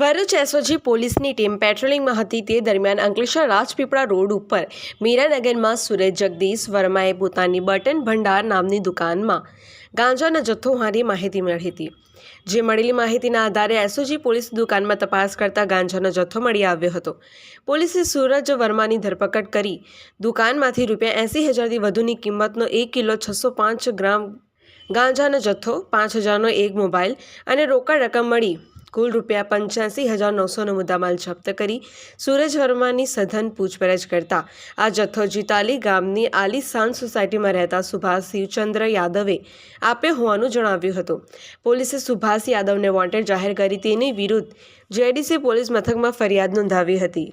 Bharuch SOG પોલીસની team પેટ્રોલિંગમાં હતી તે દરમિયાન અંકલેશ્વર રાજપીપળા રોડ ઉપર મીરાનગરમાં સુરેશ જગદીશ વર્માએ પોતાની બટન ભંડાર નામની દુકાનમાં ગાંજાનો જથ્થો હોવાની માહિતી મળી હતી. જે મળેલી માહિતીના આધારે એસઓજી પોલીસ દુકાનમાં તપાસ કરતા ગાંજાનો જથ્થો મળી આવ્યો હતો. પોલીસે સુરજ વર્માની ધરપકડ કરી દુકાનમાંથી રૂપિયા એંસી હજારથી વધુની કિંમતનો એક કિલો છસો પાંચ ગ્રામ ગાંજાનો જથ્થો, પાંચ હજારનો એક મોબાઈલ અને રોકડ રકમ મળી કુલ રૂપિયા પંચ્યાસી હજાર નવસોનો મુદ્દામાલ જપ્ત કરી સૂરજ વર્માની સઘન પૂછપરછ કરતા આ જથ્થો જીતાલી ગામની આલીશાન સોસાયટીમાં રહેતા સુભાષ શિવચંદ્ર યાદવે આપ્યો હોવાનું જણાવ્યું હતું. પોલીસે સુભાષ યાદવને વોન્ટેડ જાહેર કરી તેની વિરુદ્ધ જેડીસી પોલીસ મથકમાં ફરિયાદ નોંધાવી હતી.